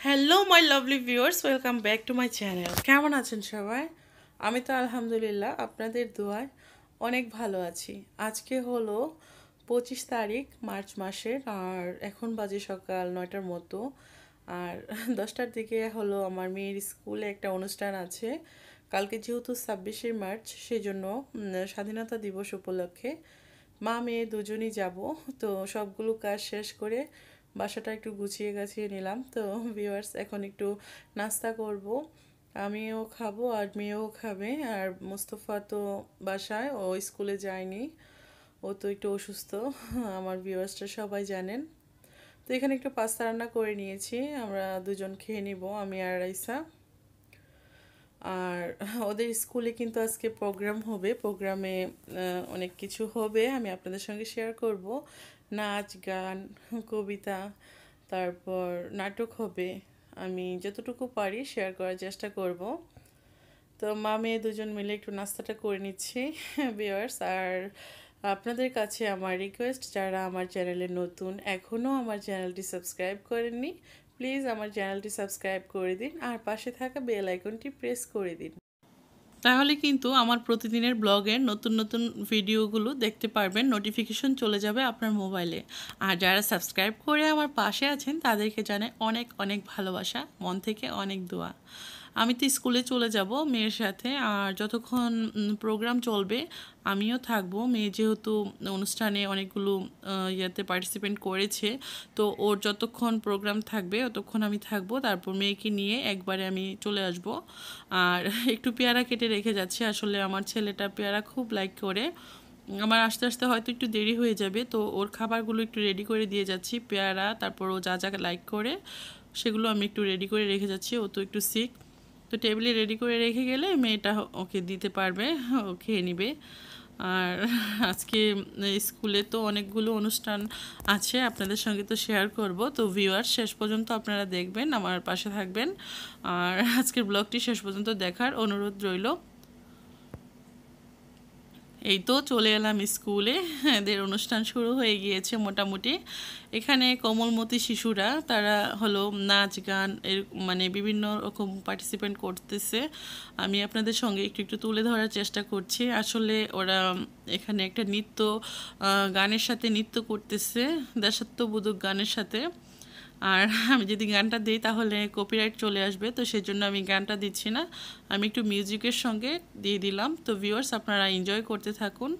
Hello my lovely viewers welcome back to my channel কেমন আছেন সবাই? আমি তো আলহামদুলিল্লাহ আপনাদের দোয়ায় অনেক ভালো আছি। আজকে হলো পঁচিশ তারিখ, মার্চ মাসের, আর এখন বাজে সকাল নয়টার মতো। আর দশটার দিকে হলো আমার মেয়ের স্কুলে একটা অনুষ্ঠান আছে। কালকে যেহেতু ছাব্বিশে মার্চ, সেজন্য স্বাধীনতা দিবস উপলক্ষে মা মেয়ে দুজনই যাব। তো সবগুলো কাজ শেষ করে বাসাটা একটু গুছিয়ে গাছিয়ে নিলাম। তো ভিউয়ার্স এখন একটু নাস্তা করব। আমিও খাব আর মেয়েও খাবে। আর মুস্তফা তো বাসায়, ও স্কুলে যায়নি। ও তো একটু অসুস্থ, আমার ভিউয়ার্সটা সবাই জানেন। তো এখানে একটু পাস্তা রান্না করে নিয়েছি, আমরা দুজন খেয়ে নিব, আমি আর রাইসা। আর ওদের স্কুলে কিন্তু আজকে প্রোগ্রাম হবে, প্রোগ্রামে অনেক কিছু হবে, আমি আপনাদের সঙ্গে শেয়ার করব। নাচ, গান, কবিতা, তারপর নাটক হবে। আমি যতটুকু পারি শেয়ার করার চেষ্টা করব। তো মা মেয়ে দুজন মিলে একটু নাস্তাটা করে নিচ্ছি বিয়ার্স আর আপনাদের কাছে আমার রিকোয়েস্ট যারা আমার চ্যানেলে নতুন এখনও আমার চ্যানেলটি সাবস্ক্রাইব করেননি প্লিজ আমার চ্যানেলটি সাবস্ক্রাইব করে দিন। আর পাশে থাকা বেল আইকনটি প্রেস করে দিন। তাহলে কিন্তু আমার প্রতিদিনের ব্লগের নতুন নতুন ভিডিওগুলো দেখতে পারবেন নোটিফিকেশন চলে যাবে আপনার মোবাইলে আর যারা সাবস্ক্রাইব করে আমার পাশে আছেন, তাদেরকে জানে অনেক অনেক ভালোবাসা, মন থেকে অনেক দোয়া। আমি তো স্কুলে চলে যাব মেয়ের সাথে, আর যতক্ষণ প্রোগ্রাম চলবে, আমিও থাকব। মেয়ে যেহেতু অনুষ্ঠানে অনেকগুলো ইয়েতে পার্টিসিপেন্ট করেছে, তো ওর যতক্ষণ প্রোগ্রাম থাকবে ততক্ষণ আমি থাকব। তারপর মেয়েকে নিয়ে একবারে আমি চলে আসব। আর একটু পেয়ারা কেটে রেখে যাচ্ছি। আসলে আমার ছেলেটা পেয়ারা খুব লাইক করে। আমার আস্তে আস্তে হয়তো একটু দেরি হয়ে যাবে, তো ওর খাবারগুলো একটু রেডি করে দিয়ে যাচ্ছি, পেয়ারা, তারপর ও যা যা লাইক করে, সেগুলো আমি একটু রেডি করে রেখে যাচ্ছি। ও তো একটু সিক তো টেবিলে রেডি করে রেখে গেলে মেয়েটা ওকে দিতে পারবে, ও খেয়ে নিবে। আর আজকে স্কুলে তো অনেকগুলো অনুষ্ঠান আছে, আপনাদের সঙ্গে তো শেয়ার করব। তো ভিউয়ার শেষ পর্যন্ত আপনারা দেখবেন, আমার পাশে থাকবেন। আর আজকের ব্লগটি শেষ পর্যন্ত দেখার অনুরোধ রইল। এই তো চলে এলাম স্কুলে। এদের অনুষ্ঠান শুরু হয়ে গিয়েছে মোটামুটি। এখানে কোমলমতি শিশুরা, তারা হলো নাচ, গান, এর মানে বিভিন্ন রকম পার্টিসিপেন্ট করতেছে। আমি আপনাদের সঙ্গে একটু একটু তুলে ধরার চেষ্টা করছি। আসলে ওরা এখানে একটা নৃত্য গানের সাথে নৃত্য করতেছে, দেশাত্মবোধক গানের সাথে। আর আমি যদি গানটা দিই তাহলে কপিরাইট চলে আসবে, তো সেই জন্য আমি গানটা দিচ্ছি না। আমি একটু মিউজিকের সঙ্গে দিয়ে দিলাম। তো ভিউয়ার্স আপনারা এনজয় করতে থাকুন।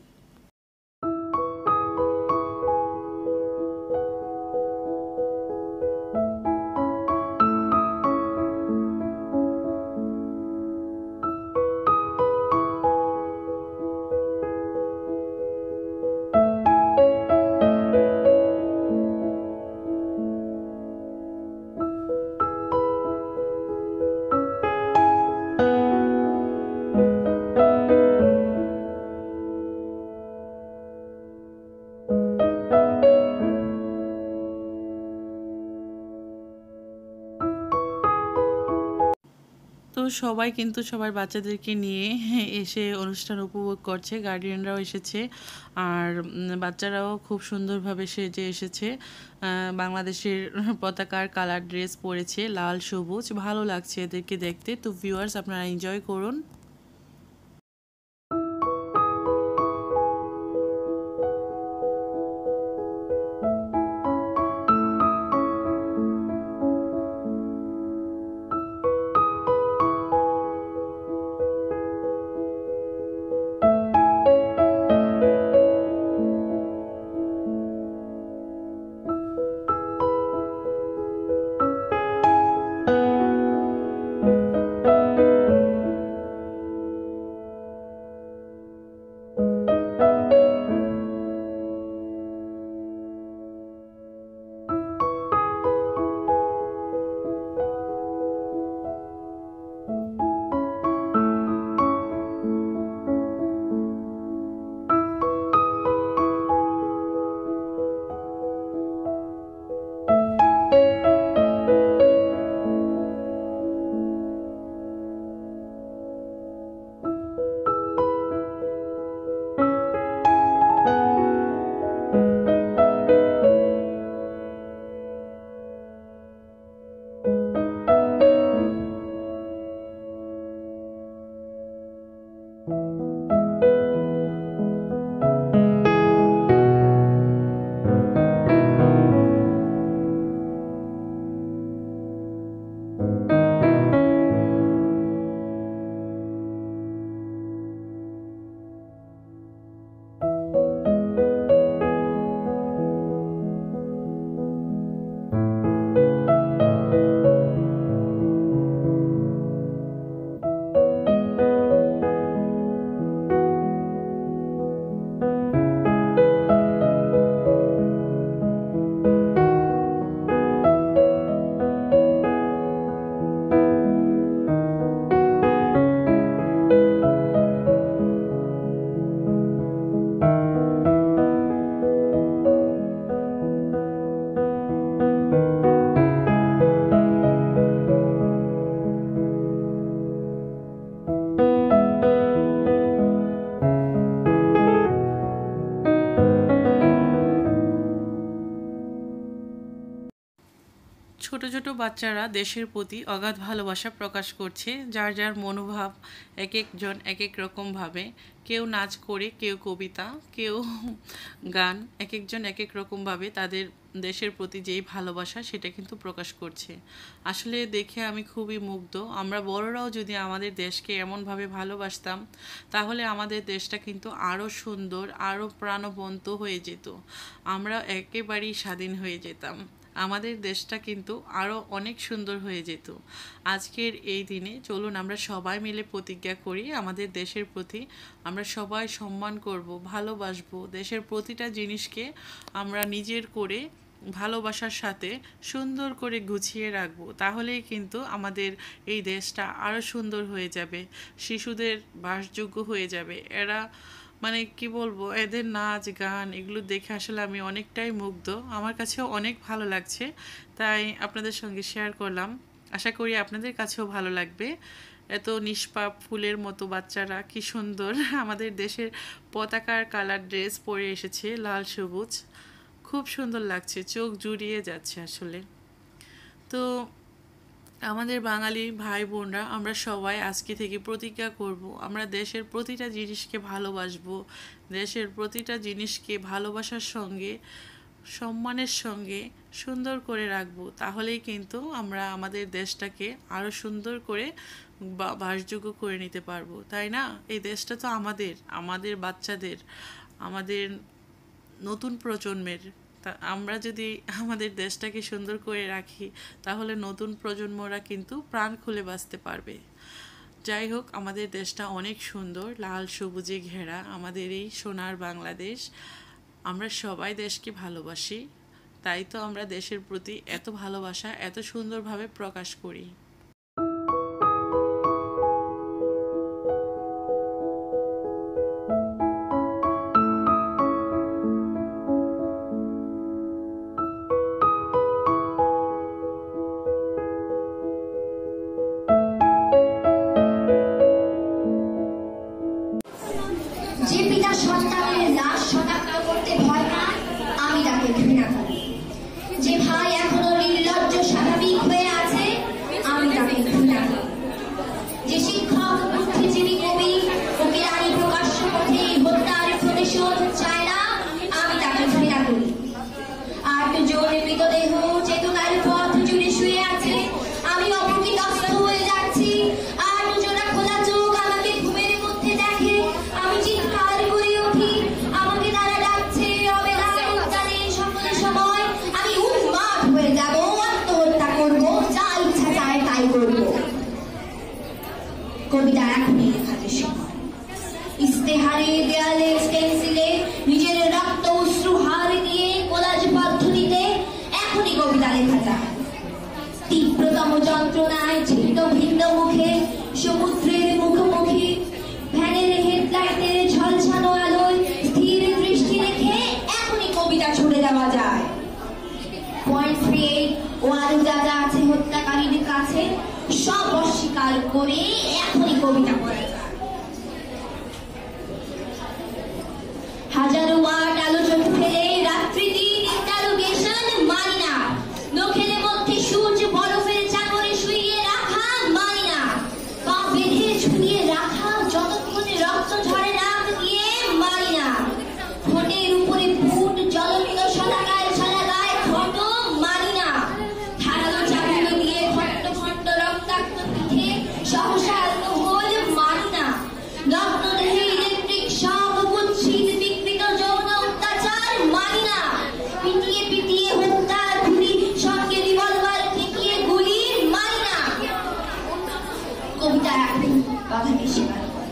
সবাই কিন্তু সবার বাচ্চাদেরকে নিয়ে এসে অনুষ্ঠান উপভোগ করছে। গার্ডিয়ানরাও এসেছে আর বাচ্চারাও খুব সুন্দরভাবে সেজে এসেছে। বাংলাদেশের পতাকার কালার ড্রেস পরেছে, লাল, সবুজ। ভালো লাগছে এদেরকে দেখতে। তো ভিউয়ার্স আপনারা এনজয় করুন। বাচ্চারা দেশের প্রতি অগাধ ভালোবাসা প্রকাশ করছে, যার যার মনোভাব এক একজন এক এক রকমভাবে কেউ নাচ করে, কেউ কবিতা, কেউ গান, এক একজন এক এক রকমভাবে তাদের দেশের প্রতি যেই ভালোবাসা সেটা কিন্তু প্রকাশ করছে। আসলে দেখে আমি খুবই মুগ্ধ। আমরা বড়রাও যদি আমাদের দেশকে এমনভাবে ভালোবাসতাম, তাহলে আমাদের দেশটা কিন্তু আরও সুন্দর আরও প্রাণবন্ত হয়ে যেত। আমরা একেবারেই স্বাধীন হয়ে যেতাম। আমাদের দেশটা কিন্তু আরও অনেক সুন্দর হয়ে যেত। আজকের এই দিনে চলুন আমরা সবাই মিলে প্রতিজ্ঞা করি, আমাদের দেশের প্রতি আমরা সবাই সম্মান করব, ভালোবাসবো, দেশের প্রতিটা জিনিসকে আমরা নিজের করে ভালোবাসার সাথে সুন্দর করে গুছিয়ে রাখব। তাহলেই কিন্তু আমাদের এই দেশটা আরও সুন্দর হয়ে যাবে, শিশুদের বাসযোগ্য হয়ে যাবে। এরা মানে কি বলব, এদের নাচ, গান এগুলো দেখে আসলে আমি অনেকটাই মুগ্ধ। আমার কাছেও অনেক ভালো লাগছে, তাই আপনাদের সঙ্গে শেয়ার করলাম। আশা করি আপনাদের কাছেও ভালো লাগবে। এত নিষ্পাপ ফুলের মতো বাচ্চারা, কি সুন্দর। আমাদের দেশের পতাকার কালার ড্রেস পরে এসেছে লাল, সবুজ। খুব সুন্দর লাগছে, চোখ জুড়িয়ে যাচ্ছে আসলে। তো আমাদের বাঙালি ভাই বোনরা আমরা সবাই আজকে থেকে প্রতিজ্ঞা করব, আমরা দেশের প্রতিটা জিনিসকে ভালোবাসবো, দেশের প্রতিটা জিনিসকে ভালোবাসার সঙ্গে, সম্মানের সঙ্গে সুন্দর করে রাখব। তাহলেই কিন্তু আমরা আমাদের দেশটাকে আরও সুন্দর করে বাসযোগ্য করে নিতে পারব, তাই না? এই দেশটা তো আমাদের আমাদের বাচ্চাদের, আমাদের নতুন প্রজন্মের তা আমরা যদি আমাদের দেশটাকে সুন্দর করে রাখি, তাহলে নতুন প্রজন্মরা কিন্তু প্রাণ খুলে বাঁচতে পারবে। যাই হোক, আমাদের দেশটা অনেক সুন্দর, লাল, সবুজে ঘেরা, আমাদের এই সোনার বাংলাদেশ। আমরা সবাই দেশকে ভালোবাসি, তাই তো আমরা দেশের প্রতি এত ভালোবাসা, এত সুন্দরভাবে প্রকাশ করি। করে এখনই কবিতা বাধাকে স্বীকার করে।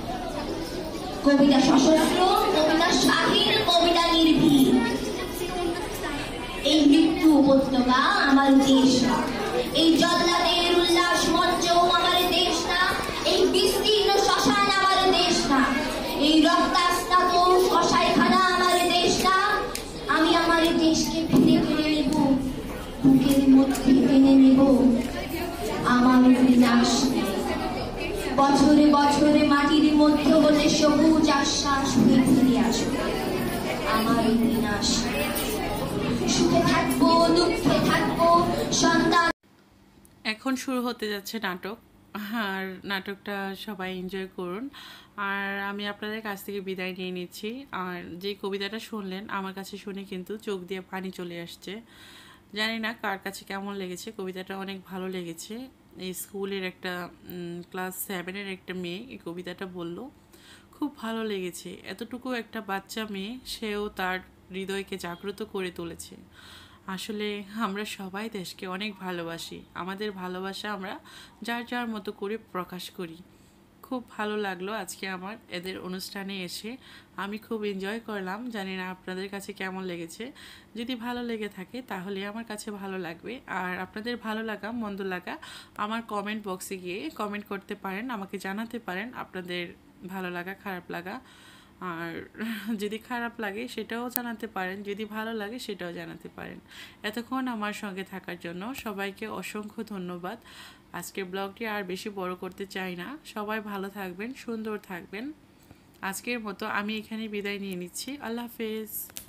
কবিতা সশস্ত্র, কবিতা স্বাধীন কবিতা নির্ভীক। এই মৃত্যু উপত্যকা আমার দেশ না এই জল্লাদের উল্লাস মঞ্চ আমার দেশ না এই বিস্তীর্ণ শ্মশান আমার দেশ না এই রক্তাস্তাত কষাইখানা আমার দেশ না আমি আমার দেশকে ফিরে ফিরে নেব, বুকের মধ্যে টেনে নেব। আমার বিনাশ নেই। বছরে বছরে মাটির মধ্যে হতে সবুজ আশ্বাস হয়ে ফিরে আসবে আমার বিনাশ। সুখে থাকব, দুঃখে থাকব, সন্তান এখন শুরু হতে যাচ্ছে নাটক। আর নাটকটা সবাই এনজয় করুন। আর আমি আপনাদের কাছ থেকে বিদায় নিয়ে নিচ্ছি। আর যে কবিতাটা শুনলেন, আমার কাছে শুনে কিন্তু চোখ দিয়ে পানি চলে আসছে। জানি না কার কাছে কেমন লেগেছে, কবিতাটা অনেক ভালো লেগেছে। স্কুলের একটা ক্লাস সেভেনের একটা মেয়ে এই কবিতাটা বলল, খুব ভালো লেগেছে। এতটুকু একটা বাচ্চা মেয়ে, সেও তার হৃদয়কে জাগ্রত করে তুলেছে। আসলে আমরা সবাই দেশকে অনেক ভালোবাসি। আমাদের ভালোবাসা আমরা যার যার মতো করে প্রকাশ করি। খুব ভালো লাগল আজকে আমার এদের অনুষ্ঠানে এসে। আমি খুব এনজয় করলাম, জানি না আপনাদের কাছে কেমন লেগেছে। যদি ভালো লেগে থাকে তাহলে আমার কাছে ভালো লাগবে। আর আপনাদের ভালো লাগা, মন্দ লাগা, আমার কমেন্ট বক্সে গিয়ে কমেন্ট করতে পারেন, আমাকে জানাতে পারেন আপনাদের ভালো লাগা, খারাপ লাগা। আর যদি খারাপ লাগে সেটাও জানাতে পারেন, যদি ভালো লাগে সেটাও জানাতে পারেন। এতক্ষণ আমার সঙ্গে থাকার জন্য সবাইকে অসংখ্য ধন্যবাদ। আজকের ব্লগটি আর বেশি বড় করতে চাই না। সবাই ভালো থাকবেন, সুন্দর থাকবেন। আজকের মতো আমি এখানে বিদায় নিয়ে নিচ্ছি। আল্লাহ হাফেজ।